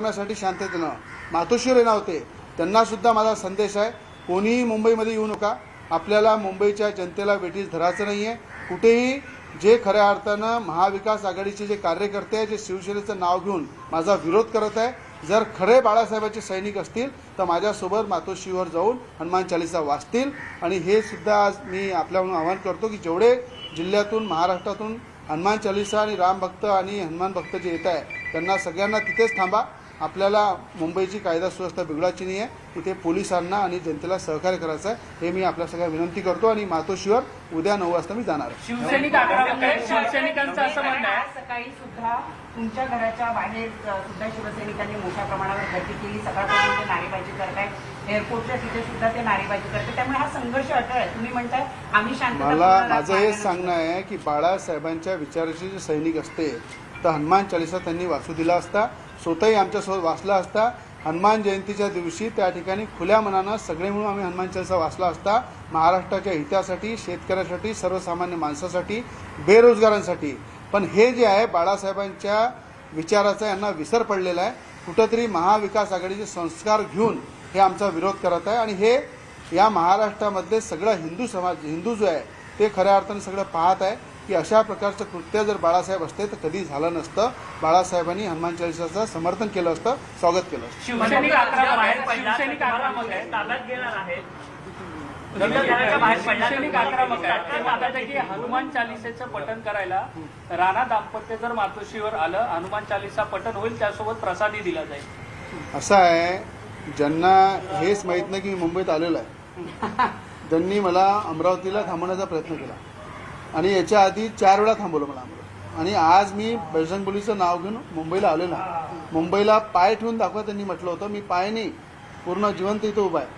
करण्यासाठी शांततेनं मातोश्री येणार होते. त्यांना सुद्धा माझा संदेश आहे. कोणीही मुंबईमध्ये येऊ नका. आपल्याला मुंबईच्या जनतेला वेठीस धरायचं नाही आहे कुठेही जे खऱ्या अर्थानं महाविकास आघाडीचे जे कार्यकर्ते आहे जे शिवसेनेचं नाव घेऊन माझा विरोध करत आहे जर खरे बाळासाहेबाचे सैनिक असतील तर माझ्यासोबत मातोश्रीवर जाऊन हनुमान चालिसा वाचतील. आणि हे सुद्धा आज मी आपल्याकडून आवाहन करतो की जेवढे जिल्ह्यातून महाराष्ट्रातून हनुमान चालिसा आणि रामभक्त आणि हनुमान भक्त जे येत आहे त्यांना सगळ्यांना तिथेच थांबा. आपल्याला मुंबईची कायदा सुव्यवस्था बिघडायची नाही आहे इथे पोलिसांना आणि जनतेला सहकार्य करायचं आहे हे मी आपल्या सगळ्या विनंती करतो आणि मातोश्रीवर उद्या नऊ वाजता मी जाणार आहे. शिवसैनिक शिवसैनिकांचं असं म्हणणं आहे. सकाळी सुद्धा तुमच्या घराच्या बाहेर सुद्धा शिवसैनिकांनी मोठ्या प्रमाणावर गर्दी केली. सकाळपासून ते नारेबाजी करतायत एअरपोर्टच्या तिथे सुद्धा ते नारेबाजी करतात त्यामुळे हा संघर्ष अटळ आहे. तुम्ही म्हणताय आम्ही शांतता मला माझं हेच सांगणं आहे की बाळासाहेबांच्या विचाराचे जे सैनिक असते तर हनुमान चालिसा त्यांनी वाचू दिला असता. स्वतःही आमच्यासोबत वाचला असता. हनुमान जयंतीच्या दिवशी त्या ठिकाणी खुल्या मनानं सगळे मिळून आम्ही हनुमान चालिसा वाचला असता. महाराष्ट्राच्या हितासाठी शेतकऱ्यासाठी सर्वसामान्य माणसासाठी बेरोजगारांसाठी. पण हे जे आहे बाळासाहेबांच्या विचाराचा यांना विसर पडलेला आहे. कुठंतरी महाविकास आघाडीचे संस्कार घेऊन हे आमचा विरोध करत आहे. आणि हे या महाराष्ट्रामध्ये सगळं हिंदू समाज हिंदू जो आहे ते खऱ्या अर्थाने सगळं पाहत आहे की अशा प्रकारचं कृत्य जर बाळासाहेब असते तर कधी झालं नसतं. बाळासाहेबांनी हनुमान चालिसाचं समर्थन केलं असतं स्वागत केलं हनुमान चालिसेचं पठण करायला राणा दाम्पत्य जर मातोश्रीवर आलं हनुमान चालिसा पठण होईल त्यासोबत प्रसादी दिला जाईल. असं आहे ज्यांना हेच माहीत नाही की मी मुंबईत आलेलो आहे. त्यांनी मला अमरावतीला थांबवण्याचा प्रयत्न केला. आणि याच्या आधी चार वेळा थांबवलं मला अमरावती आणि आज मी बजरंगबलीचं नाव घेऊन मुंबईला आलेलो मुंबईला पाय ठेवून दाखवा त्यांनी म्हटलं होतं. मी पाय नाही पूर्ण जिवंत इथं उभा आहे.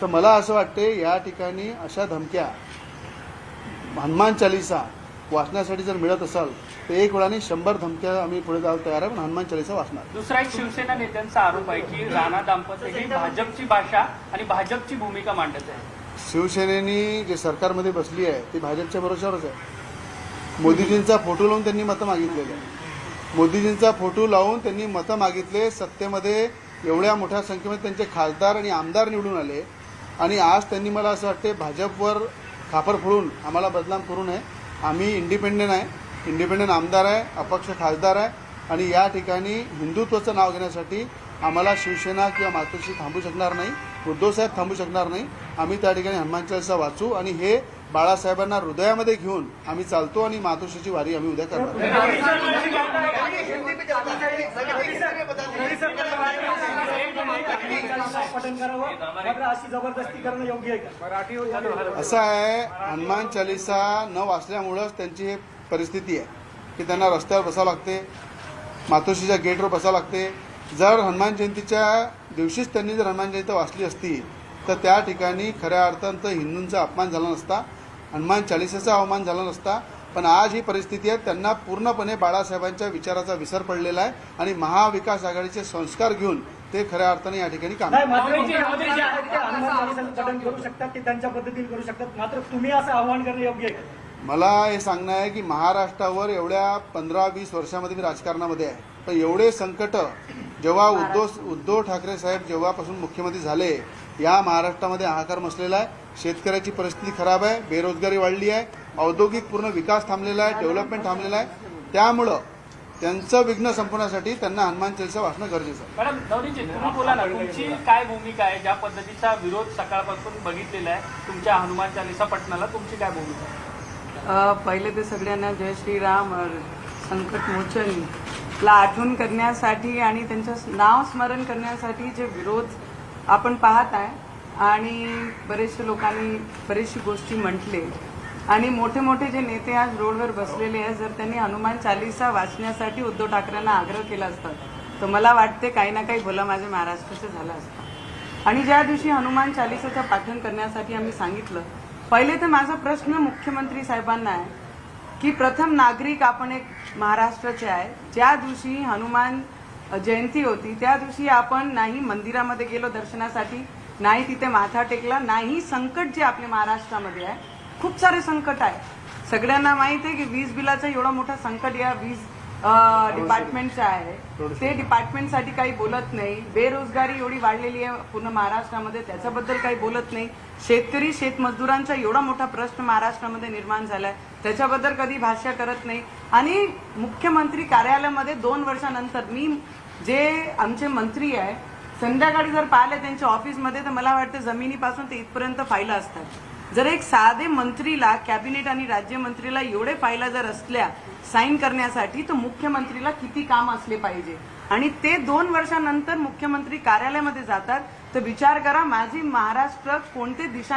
तर मला असं वाटते या ठिकाणी अशा धमक्या हनुमान चालिसा वाचण्यासाठी जर मिळत असाल तर एक वेळाने शंभर धमक्या आम्ही पुढे जायला तयार आहे पण हनुमान चालिसा वाचणार. दुसरा एक शिवसेना नेत्यांचा आरोप आहे की राणा दाम्पत्य ही भाजपची भाषा आणि भाजपची भूमिका मांडत आहे. शिवसेनेनी जे सरकारमध्ये बसली आहे ती भाजपच्या भरोशावरच आहे. मोदीजींचा फोटो लावून त्यांनी मतं मागितलेले आहे मोदीजींचा फोटो लावून त्यांनी मतं मागितले सत्तेमध्ये एवढ्या मोठ्या संख्येमध्ये त्यांचे खासदार आणि आमदार निवडून आले. आणि आज त्यांनी मला असं वाटते भाजपवर खापर फोडून आम्हाला बदनाम करू नये. आम्ही इंडिपेंडेंट आहे. इंडिपेंडेंट आमदार आहे अपक्ष खासदार आहे. आणि या ठिकाणी हिंदुत्वाचं नाव घेण्यासाठी आम्हाला शिवसेना किंवा मातोश्री थांबू शकणार नाही उद्धवसाहेब थांबू शकणार नाही. आम्ही त्या ठिकाणी हनुमान चालिसा वाचू आणि हे बाळासाहेबांना हृदयामध्ये घेऊन आम्ही चालतो आणि मातोश्रीची वारी आम्ही उद्या करणार असं आहे हनुमान चालिसा न वाचल्यामुळंच त्यांची हे परिस्थिती आहे की त्यांना रस्त्यावर बसावं लागते मातोश्रीच्या गेटवर बसावं लागते. जर हनुमान जयंतीच्या दिवशीच त्यांनी जर हनुमान जयंती वाचली असती तर त्या ठिकाणी खऱ्या अर्थानं हिंदूंचा अपमान झाला नसता हनुमान चालिसेचा अवमान झाला नसता. पण आज ही परिस्थिती आहे त्यांना पूर्णपणे बाळासाहेबांच्या विचाराचा विसर पडलेला आहे आणि महाविकास आघाडीचे संस्कार घेऊन ते खऱ्या अर्थाने या ठिकाणी काम नाही मात्र मोदीजी- मुख्यमंत्री जे आहेत ते मोदीजी- हनुमान चालिसाचं पठण करू शकतात ते त्यांच्या पद्धतीने करू शकतात. मात्र तुम्ही असं आव्हान करणं योग्य आहे का? मला हे सांगणं आहे की महाराष्ट्रावर एवढ्या पंधरा वीस वर्षामध्ये मी राजकारणामध्ये आहे. पण एवढे संकट जेव्हा उद्धव उद्धव ठाकरे साहेब जेव्हापासून मुख्यमंत्री झाले या महाराष्ट्रामध्ये हाहाकार मचलेला आहे. शेतकऱ्याची परिस्थिती खराब आहे बेरोजगारी वाढली आहे औद्योगिक पूर्ण विकास थांबलेला आहे डेव्हलपमेंट थांबलेला आहे. त्यामुळं त्यांचं विघ्न संपवण्यासाठी त्यांना हनुमान चालिसा वाचणं गरजेचं आहे. मॅडम नवनीतजी तुम्ही बोला ना तुमची काय भूमिका आहे? ज्या पद्धतीचा विरोध सकाळपासून बघितलेला आहे तुमच्या हनुमान चालिसा पठणाला तुमची काय भूमिका आहे? पहिले तर सगळ्यांना जय श्रीराम संकट मोचन. ला आठवण करण्यासाठी आणि त्यांचं नाव स्मरण करण्यासाठी जे विरोध आपण पाहत आहे आणि बरेचसे लोकांनी बरेचशी गोष्टी म्हटले. आणि मोठे मोठे जे नेते आज रोडवर बसलेले आहेत जर त्यांनी हनुमान चालिसा वाचण्यासाठी उद्धव ठाकरेंना आग्रह केला असता तर मला वाटते काही ना काही भलं माझ्या महाराष्ट्राचं झालं असतं. आणि ज्या दिवशी हनुमान चालिसाचं पाठन करण्यासाठी आम्ही सांगितलं पहिले तर माझा प्रश्न मुख्यमंत्री साहेबांना आहे की प्रथम नागरिक आपण एक महाराष्ट्राचे आहे. ज्या दिवशी हनुमान जयंती होती त्या दिवशी आपण नाही मंदिरामध्ये गेलो दर्शनासाठी नाही तिथे माथा टेकला नाही संकट जे आपल्या महाराष्ट्रामध्ये आहे खूप सारे संकट आहे. सगळ्यांना माहीत आहे की वीज बिलाचं एवढं मोठं संकट या वीज डिपार्टमेंटचे आहे. ते डिपार्टमेंटसाठी काही बोलत नाही. बेरोजगारी एवढी वाढलेली आहे पूर्ण महाराष्ट्रामध्ये त्याच्याबद्दल काही बोलत नाही. शेतकरी शेतमजदुरांचा एवढा मोठा प्रश्न महाराष्ट्रामध्ये निर्माण झालाय. त्याच्याबद्दल कधी भाष्य करत नाही. आणि मुख्यमंत्री कार्यालयामध्ये दोन वर्षानंतर मी जे आमचे मंत्री आहे संध्याकाळी जर पाहिले त्यांच्या ऑफिसमध्ये तर मला वाटतं जमिनीपासून ते इथपर्यंत फायला असतात. जर एक साधे मंत्रीला कॅबिनेट आणि राज्यमंत्रीला एवढे फायला जर असल्या साईन करण्यासाठी तर मुख्यमंत्रीला किती काम असले पाहिजे? आणि ते दोन वर्षानंतर मुख्यमंत्री कार्यालयामध्ये जातात तर विचार करा माझी महाराष्ट्र कोणते दिशाने